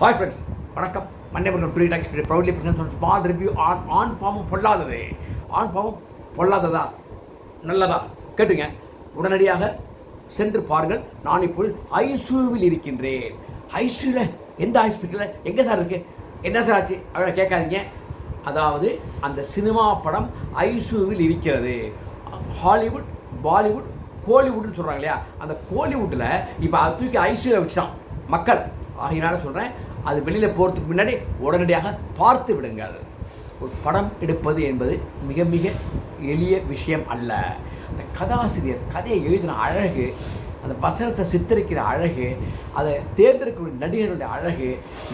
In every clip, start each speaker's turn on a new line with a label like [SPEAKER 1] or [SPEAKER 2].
[SPEAKER 1] Hi friends வணக்கம். மன்னபுரம் free talks proudly presents one small review on Aan Paavam Pollathathu. ஆண் பாவம் பொல்லாததா? நல்லதா? கேட்டுங்க. உடனடியாக சென்று பாருங்கள். நான் இப்பொழுது ஐசியூவில் இருக்கின்றேன். ஐசியூவில் எந்த ஹாஸ்பிட்டலில் எங்கே சார் இருக்குது என்ன சார் ஆச்சு? அவரை கேட்காதீங்க. அதாவது அந்த சினிமா படம் ஐசியூவில் இருக்கிறது. ஹாலிவுட் பாலிவுட் கோலிவுட்னு சொல்கிறாங்க இல்லையா? அந்த கோலிவுட்டில் இப்போ அதை தூக்கி ஐசியூவில் வச்சுட்டான். மக்கள். ஆகையினால சொல்கிறேன் அது வெளியில் போகிறதுக்கு முன்னாடி உடனடியாக பார்த்து விடுங்கள். ஒரு படம் எடுப்பது என்பது மிக மிக எளிய விஷயம் அல்ல. அந்த கதாசிரியர் கதையை எழுதின அழகு அந்த வசனத்தை சித்தரிக்கிற அழகு அதை தேர்ந்தெடுக்கக்கூடிய நடிகர்களுடைய அழகு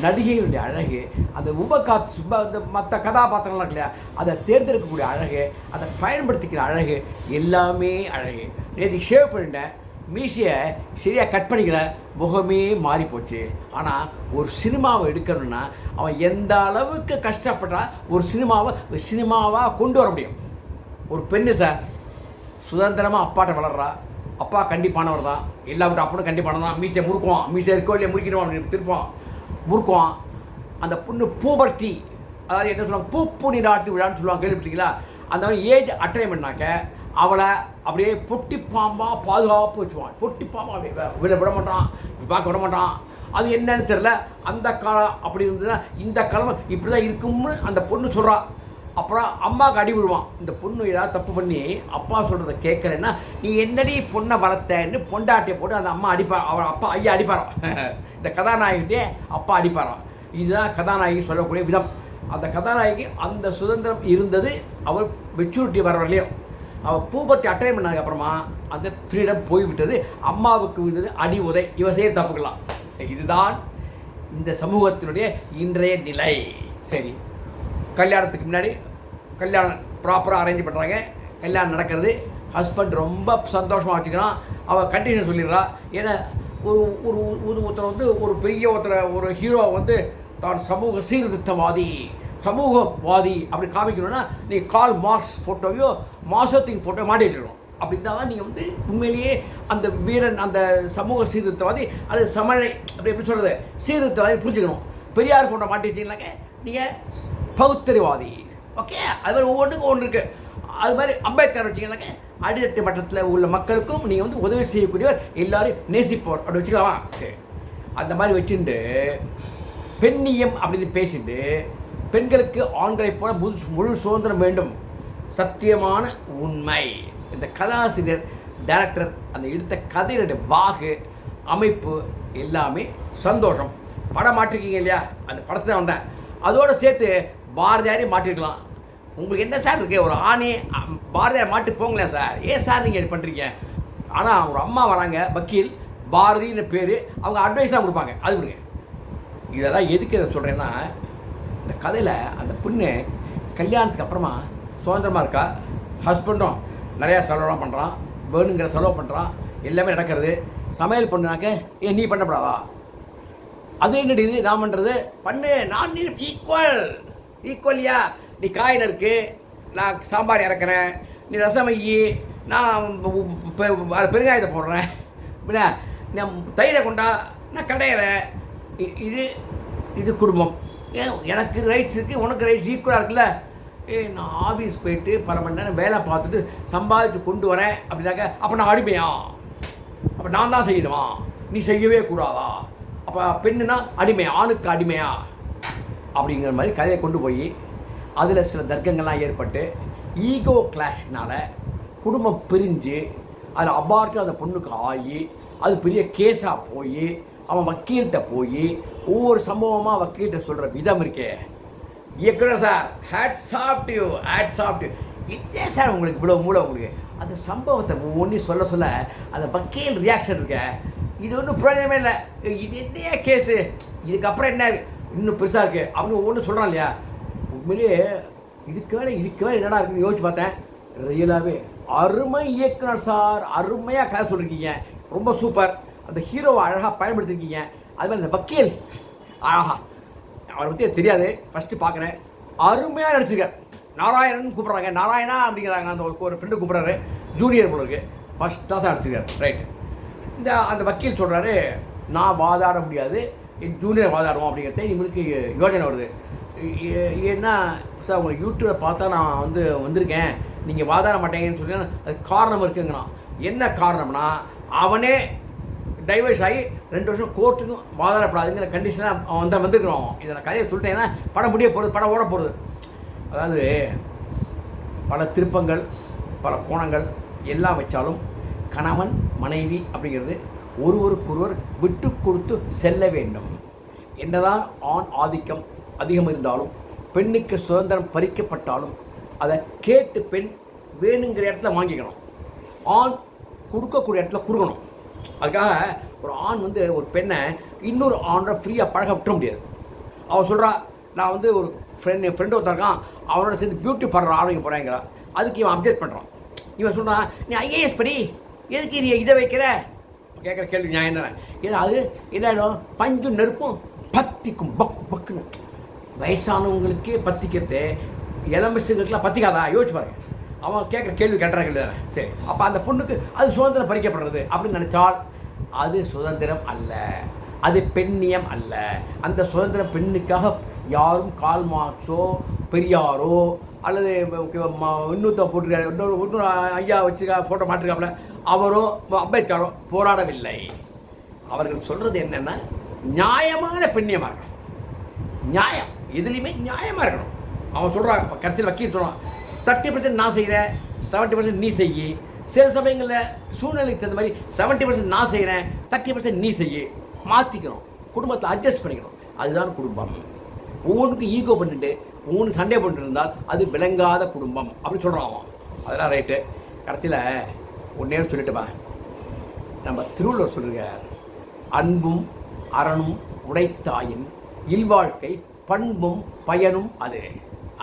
[SPEAKER 1] நடிகையினுடைய அழகு அந்த உபகாத் சுப இந்த மற்ற கதாபாத்திரங்கள்லாம் இல்லையா அதை தேர்ந்தெடுக்கக்கூடிய அழகு அதை பயன்படுத்திக்கிற அழகு எல்லாமே அழகு. நேற்று ஷேவ் பண்ணிட்டேன். மீசியை சரியாக கட் பண்ணிக்கிற முகமே மாறி போச்சு ஆனால் ஒரு சினிமாவை எடுக்கணும்னா அவன் எந்த அளவுக்கு கஷ்டப்பட்டா ஒரு சினிமாவை சினிமாவாக கொண்டு வர முடியும்? ஒரு பெண்ணு சார் சுதந்திரமாக அப்பாட்ட வளர்றா. அப்பா கண்டிப்பானவர் தான். எல்லாவற்றும் அப்பனும் கண்டிப்பானவர் தான். மீசையை முறுக்குவான். மீசை இருக்கோ இல்லையா முறுக்கிடுவான் அப்படின்னு திருப்பான் முறுக்குவான். அந்த பொண்ணு பூபர்த்தி அதாவது என்ன சொல்லுவாங்க? பூப்பு நீராட்டு விழான்னு சொல்லுவாங்க. கேள்விப்பட்டீங்களா அந்த மாதிரி ஏஜ் அட்டைன் பண்ணாக்க அவளை அப்படியே பொட்டி பாம்பாக பாதுகாப்பு வச்சுவான். பொட்டி பாம்பா அப்படியே விட விட மாட்டான் பார்க்க விட மாட்டான். அது என்னன்னு தெரில அந்த காலம் அப்படி இருந்ததுன்னா இந்த காலம் இப்படி தான் இருக்கும்னு அந்த பொண்ணு சொல்கிறா அப்புறம் அம்மாவுக்கு அடி விடுவான் இந்த பொண்ணு ஏதாவது தப்பு பண்ணி அப்பா சொல்கிறத கேட்கலன்னா நீ என்னடி பொண்ணை வளர்த்தன்னு பொண்டாட்டியை போட்டு அந்த அம்மா அடிப்பா அவள் அப்பா ஐயா அடிப்பாராம். இந்த கதாநாயகிட்டே அப்பா அடிப்பாராம். இதுதான் கதாநாயகி சொல்லக்கூடிய விதம். அந்த கதாநாயகி அந்த சுதந்திரம் இருந்தது அவள் மெச்சூரிட்டி வர வரலையும் அவள் பூபத்தி அட்டைன் பண்ணதுக்கப்புறமா அந்த ஃப்ரீடம் போய்விட்டது அம்மாவுக்கு விழுந்தது அடி உதை இவன் செய்ய தப்புக்கலாம் இதுதான் இந்த சமூகத்தினுடைய இன்றைய நிலை. சரி கல்யாணத்துக்கு முன்னாடி கல்யாணம் ப்ராப்பராக அரேஞ்ச் பண்ணுறாங்க கல்யாணம் நடக்கிறது. ஹஸ்பண்ட் ரொம்ப சந்தோஷமாக வச்சுக்கிறான். அவள் கண்டிஷன் சொல்லிடுறா. ஏன்னா ஒரு ஒரு ஒரு ஒருத்தர் வந்து ஒரு பெரிய ஒருத்தரை ஒரு ஹீரோ வந்து தான் சமூக சீர்திருத்தவாதி. சமூகவாதி அப்படி காமிக்கணும்னா நீங்கள் கால் மார்க்ஸ் ஃபோட்டோவையோ மாசத்திங் ஃபோட்டோ மாட்டி வச்சுக்கணும் அப்படி இருந்தால் தான் நீங்கள் வந்து உண்மையிலேயே அந்த வீரன் அந்த சமூக சீர்திருத்தவாதி அது சமநிலை அப்படி எப்படி சொல்கிறது சீர்திருத்தவாதி புரிஞ்சுக்கணும். பெரியார் ஃபோட்டோ மாட்டி வச்சிங்கனாக்க நீங்கள் பௌத்தரிவாதி ஓகே அது மாதிரி ஒவ்வொன்றுக்கும் ஒன்று இருக்குது அது மாதிரி அம்பேத்கர் வச்சிங்கனாக்க அடித்தட்டு மட்டத்தில் உள்ள மக்களுக்கும் நீங்கள் வந்து உதவி செய்யக்கூடியவர் எல்லாரும் நேசிப்போர் அப்படி வச்சுக்கலாமா? சரி. அந்த மாதிரி வச்சுட்டு பெண்ணியம் அப்படின்னு பேசிட்டு பெண்களுக்கு ஆண்களைப் போல முழு முழு சுதந்திரம் வேண்டும். சத்தியமான உண்மை. இந்த கதாசிரியர் டைரக்டர் அந்த எடுத்த கதையினுடைய பாகு அமைப்பு எல்லாமே சந்தோஷம். படம் மாட்டிருக்கீங்க இல்லையா? அந்த படத்தை தான் வந்தேன். அதோடு சேர்த்து பாரதியாரையும் மாட்டிருக்கலாம் உங்களுக்கு என்ன சார் இருக்கு? ஒரு ஆணி பாரதியார் மாட்டி போங்களேன் சார். ஏன் சார் நீங்கள் பண்ணுறீங்க ஆனால் ஒரு அம்மா வராங்க வக்கீல் பாரதின்னு பேர் அவங்க அட்வைஸாக கொடுப்பாங்க. அது கொடுங்க. இதெல்லாம் எதுக்கு இதை சொல்கிறேன்னா இந்த கதையில் அந்த பொண்ணு கல்யாணத்துக்கு அப்புறமா சுதந்திரமாக இருக்கா? ஹஸ்பண்டும் நிறையா செலவெல்லாம் பண்ணுறான் வேணுங்கிற செலவு பண்ணுறான் எல்லாமே நடக்கிறது. சமையல் பண்ணுனாக்க ஏ நீ பண்ணப்படாதா? அது என்னடி இது? நான் பண்ணுறது பண்ணு. நான் நீ ஈக்குவல் ஈக்குவல்யா நீ காய் நறுக்கு. நான் சாம்பார் இறக்குறேன். நீ ரசம் வையி நான் பெருங்காயத்தை போடுறேன். இல்லை நான் தயிரை கொண்டா நான் கடையிறேன். இது இது குடும்பம். எனக்கு ரைட்ஸ் இருக்குது உனக்கு ரைட்ஸ் ஈக்குவலாக இருக்குல்ல? ஏ நான் ஆஃபீஸ் போயிட்டு பல மணி நேரம் வேலை பார்த்துட்டு சம்பாதிச்சு கொண்டு வரேன் அப்படின்னாக்க அப்போ நான் அடிமையா? அப்போ நான் தான் செய்யணுமா? நீ செய்யவே கூடாதா? அப்போ பெண்ணுனா அடிமை ஆணுக்கு அடிமையா? அப்படிங்கிற மாதிரி கதையை கொண்டு போய் அதில் சில தர்க்கங்கள்லாம் ஏற்பட்டு ஈகோ கிளாஷ்னால் குடும்பம் பிரிஞ்சு அதில் அபார்ட்டு அந்த பொண்ணுக்கு ஆகி அது பெரிய கேஸாக போய் அவன் வக்கீல்கிட்ட போய் ஒவ்வொரு சம்பவமாக வக்கீல்கிட்ட சொல்கிற விதம் இருக்கே. இயக்குனர் sir had soft you had soft இதே சார் உங்களுக்கு இவ்வளோ மூளை உங்களுக்கு? அந்த சம்பவத்தை ஒவ்வொன்றையும் சொல்ல சொல்ல அந்த வக்கீல் ரியாக்ஷன் இருக்க. இது ஒன்றும் பிரயோஜனமே இல்லை. இது என்ன கேஸு இதுக்கப்புறம் என்ன? இன்னும் பெருசாக இருக்குது அப்படின்னு ஒவ்வொன்றும் சொல்கிறான் இல்லையா? உண்மையிலேயே இதுக்கு வேலை இதுக்கு வேலை என்னடா இருக்குன்னு யோசிச்சு பார்த்தேன். ரியலாகவே அருமை இயக்குனர் சார் அருமையாக கதை சொல்லியிருக்கீங்க ரொம்ப சூப்பர் அந்த ஹீரோவை அழகாக பயன்படுத்திருக்கீங்க. அது மாதிரி அந்த வக்கீல் அழகா. அவரை பற்றி தெரியாது. ஃபஸ்ட்டு பார்க்குறேன் அருமையாக நடிச்சிருக்கார். நாராயணன் கூப்பிட்றாங்க. நாராயணா அப்படிங்கிறாங்க. அந்த ஒரு ஒரு ஃப்ரெண்டு கூப்பிட்றாரு. ஜூனியர் போல இருக்கு. ஃபஸ்ட் தான் நடிச்சிருக்காரு. ரைட் இந்த அந்த வக்கீல் சொல்கிறாரு நான் வாதாட முடியாது. என் ஜூனியர் வாதாடுவோம். அப்படிங்கிறத இவங்களுக்கு யோஜனை வருது. ஏ- ஏன்னா சார் உங்களை யூடியூப்பை பார்த்தா நான் வந்து வந்திருக்கேன். நீங்கள் வாதாட மாட்டேங்கன்னு சொல்லி அது காரணம் இருக்குங்கிறான். என்ன காரணம்னா அவனே டைவர்ஸ் ஆகி ரெண்டு வருஷம் கோர்ட்டுக்கும் வாதாடப்படாதுங்கிற கண்டிஷனாக அவன் வந்து வந்திருக்கிறான் இதை நான் கதையை சொல்லிட்டேன்னா படம் முடிய போகிறது படம் ஓட போகிறது அதாவது பல திருப்பங்கள் பல கோணங்கள் எல்லாம் வச்சாலும் கணவன் மனைவி அப்படிங்கிறது ஒருவருக்கொருவர் விட்டு கொடுத்து செல்ல வேண்டும். என்னதான் ஆண் ஆதிக்கம் அதிகம் இருந்தாலும் பெண்ணுக்கு சுதந்திரம் பறிக்கப்பட்டாலும் அதை கேட்டு பெண் வேணுங்கிற இடத்துல வாங்கிக்கணும். ஆண் கொடுக்கக்கூடிய இடத்துல கொடுக்கணும். அதுக்காக ஒரு ஆண் வந்து ஒரு பெண்ணை இன்னொரு ஆணோட ஃப்ரீயாக பழக விட்டுற முடியாது. அவன் சொல்கிறா நான் வந்து ஒரு ஃப்ரெண்ட் என் ஃப்ரெண்டு ஒருத்தருக்கான் அவனோட சேர்ந்து பியூட்டி பார்லர் ஆரம்பிக்க போகிறேங்கிறா அதுக்கு இவன் அப்டேட் பண்ணுறான் இவன் சொல்கிறான் நீ ஐஏஎஸ் படி எதுக்கு நீ இதை வைக்கிற? கேட்குற கேள்வி நான் என்ன ஏன்னா அது என்ன பஞ்சு நெருப்பும் பத்திக்கும் பக்கு பக்குன்னு. வயசானவங்களுக்கே பத்திக்கிறது இளம்பசுங்களுக்குலாம் பத்திக்காதா? யோசிச்சு பாருங்கள் அவன் கேட்குற கேள்வி கேட்டுறாங்க கேள்வி சரி அப்போ அந்த பொண்ணுக்கு அது சுதந்திரம் பறிக்கப்படுறது அப்படின்னு நினச்சால் அது சுதந்திரம் அல்ல. அது பெண்ணியம் அல்ல. அந்த சுதந்திரம் பெண்ணுக்காக யாரும் கால் மார்க்ஸோ பெரியாரோ அல்லது இன்னொருத்த போட்டிருக்காரு இன்னொரு இன்னொரு ஐயா வச்சுருக்கா ஃபோட்டோ மாட்டிருக்காப்புல அவரோ அம்பேத்கரோ போராடவில்லை. அவர்கள் சொல்கிறது என்னென்னா நியாயமான பெண்ணியமாக இருக்கணும். நியாயம். எதுலேயுமே நியாயமாக இருக்கணும். அவன் சொல்கிறான் கடைசியில் வக்கீல் சொல்கிறான் தேர்ட்டி பர்சன்ட் நான் செய்கிறேன் செவன்ட்டி பர்சன்ட் நீ செய்யி. சில சமயங்களில் சூழ்நிலைக்கு தகுந்த மாதிரி செவன்ட்டி பர்சன்ட் நான் செய்கிறேன் தேர்ட்டி பர்சன்ட் நீ செய்யி. மாற்றிக்கணும் குடும்பத்தை அட்ஜஸ்ட் பண்ணிக்கணும். அதுதான் குடும்பம். ஒவ்வொன்றுக்கும் ஈகோ பண்ணிட்டு ஒவ்வொன்று சண்டை பண்ணிட்டு இருந்தால் அது விளங்காத குடும்பம். அப்படின்னு சொல்கிறான் அவன். அதெல்லாம் ரைட்டு கடைசியில் ஒன்றே சொல்லிட்டுப்பா நம்ம திருவள்ளுவர் சொல்லுகிறார் அன்பும் அறனும் உடைத்தாயின் இல்வாழ்க்கை பண்பும் பயனும் அது.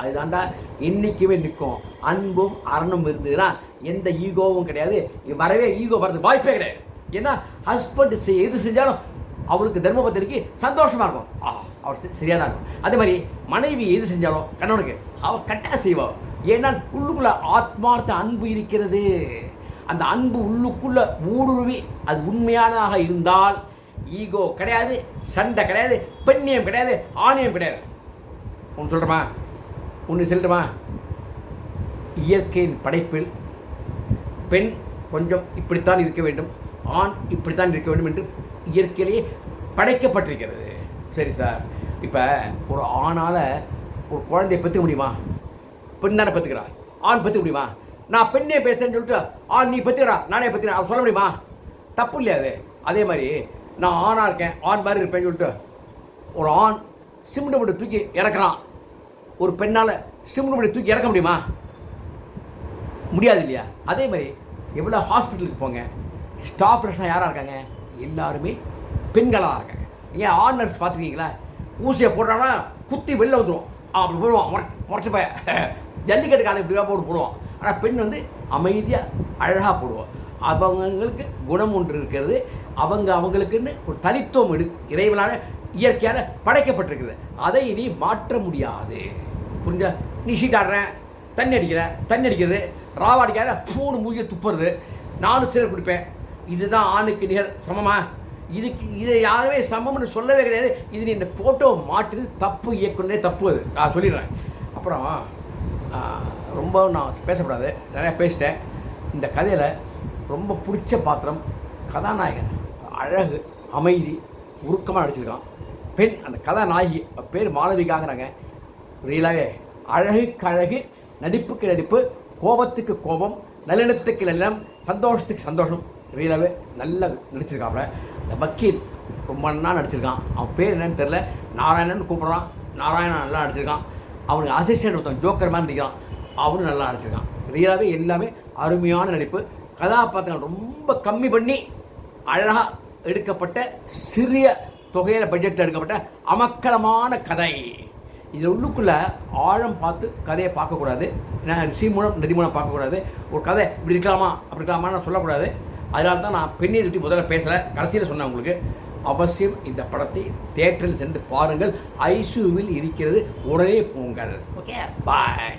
[SPEAKER 1] அதுதான்டா என்றைக்குமே நிற்கும். அன்பும் அரணும் இருந்ததுன்னா எந்த ஈகோவும் கிடையாது. வரவே ஈகோ வரது வாய்ப்பே கிடையாது. ஏன்னா ஹஸ்பண்ட் செய் எது செஞ்சாலும் அவருக்கு தர்மபத்திரிக்கு சந்தோஷமாக இருக்கும். ஆ அவர் சரியாக தான் இருக்கும். அதே மாதிரி மனைவி எது செஞ்சாலும் கணவனுக்கு அவள் கட்டாக செய்வாள் ஏன்னா உள்ளுக்குள்ளே ஆத்மார்த்த அன்பு இருக்கிறது. அந்த அன்பு உள்ளுக்குள்ள ஊடுருவி அது உண்மையானதாக இருந்தால் ஈகோ கிடையாது சண்டை கிடையாது பெண்ணியம் கிடையாது ஆணியம் கிடையாது. ஒன்று சொல்கிறோமா ஒன்று சொல்லட்டுமா? இயற்கையின் படைப்பில் பெண் கொஞ்சம் இப்படித்தான் இருக்க வேண்டும் ஆண் இப்படித்தான் இருக்க வேண்டும் என்று இயற்கையிலேயே படைக்கப்பட்டிருக்கிறது. சரி சார் இப்போ ஒரு ஆணால் ஒரு குழந்தைய பெற்றுக்க முடியுமா? பெண்ணான பெற்றுக்கிறா. ஆண் பெற்றுக்க முடியுமா? நான் பெண்ணே பேசுறேன்னு சொல்லிட்டு ஆண் நீ பெற்றுக்கிறா நானே பெற்றுக்கிறேன். அவர் சொல்ல முடியுமா? தப்பு இல்லையா அது? அதே மாதிரி நான் ஆணாக இருக்கேன் ஆண் மாதிரி இருப்பேன்னு சொல்லிட்டு ஒரு ஆண் சிமெண்ட் மட்டும் தூக்கி இறக்குறான். ஒரு பெண்ணால் சிம்னு மட்டும் தூக்கி இறக்க முடியுமா? முடியாது இல்லையா? அதே மாதிரி எவ்வளோ ஹாஸ்பிட்டலுக்கு போங்க ஸ்டாஃப் நர்ஸாக யாராக இருக்காங்க? எல்லாருமே பெண்களாக இருக்காங்க. ஏன் ஆண் நர்ஸ் பார்த்துருக்கீங்களா? ஊசியை போட்டானா குத்தி வெளில வந்துடும் அப்படி போடுவான் முறை- போய். ஜல்லிக்கட்டு காலை இப்படி போட்டு போடுவோம் ஆனால் பெண் வந்து அமைதியாக அழகாக போடுவோம் அவங்களுக்கு குணம் ஒன்று இருக்கிறது. அவங்க அவங்களுக்குன்னு ஒரு தனித்துவம் எடு இறைவனால இயற்கையால் படைக்கப்பட்டிருக்குது. அதை இனி மாற்ற முடியாது. புரிஞ்சா? நீ ஷீட் ஆடுறேன் தண்ணி அடிக்கிற தண்ணி அடிக்கிறது ராவா அடிக்காத பூணு மூஞ்சி துப்புறது நானும் சிலர் குடிப்பேன் இதுதான் ஆணுக்கு நிகர் சமமா? இதுக்கு இதை யாருமே சமம்னு சொல்லவே கிடையாது. இது நீ இந்த ஃபோட்டோ மாட்டுது தப்பு இயக்குனே தப்பு அது. நான் சொல்லிடுறேன். அப்புறம் ரொம்ப நான் பேசக்கூடாது நிறையா பேசிட்டேன். இந்த கதையில் ரொம்ப பிடிச்ச பாத்திரம் கதாநாயகன். அழகு அமைதி உருக்கமாக நடிச்சிருக்கான். பெண் அந்த கதாநாயகி பேர் மாளவிகாங்கிறாங்க. புரியலாவே அழகுக்கு அழகு நடிப்புக்கு நடிப்பு கோபத்துக்கு கோபம் நல்லெண்ணத்துக்கு நல்லம் சந்தோஷத்துக்கு சந்தோஷம். ரியலாகவே நல்லா நடிச்சிருக்காப்புல இந்த வக்கீல் ரொம்ப நல்லா நடிச்சிருக்கான். அவன் பேர் என்னன்னு தெரில நாராயணன் கூப்பிட்றான். நாராயணன் நல்லா நடிச்சிருக்கான். அவனுக்கு அசிஸ்டன்ட் ஒருத்தன் ஜோக்கர் மாதிரி நடிக்கிறான் அவனும் நல்லா நடிச்சிருக்கான். ரியலாகவே எல்லாமே அருமையான நடிப்பு. கதாபாத்திரங்கள் ரொம்ப கம்மி பண்ணி அழகாக எடுக்கப்பட்ட சிறிய தொகையில் பட்ஜெட்டில் எடுக்கப்பட்ட அமக்கலமான கதை. இது உள்ளுக்குள்ள ஆழம் பார்த்து கதையை பார்க்கக்கூடாது. ஏன்னா ரிஷி மூலம் நதி மூலம் பார்க்கக்கூடாது. ஒரு கதை இப்படி இருக்கலாமா அப்படி இருக்கலாமா நான் சொல்லக்கூடாது. அதனால தான் நான் பெண்ணை பற்றி முதல்ல பேசலை. கடைசியில் சொன்னேன் உங்களுக்கு. அவசியம் இந்த படத்தை தேட்டரில் சென்று பாருங்கள். ஐசியூவில் இருக்கிறது. உடனே போங்கள். Okay bye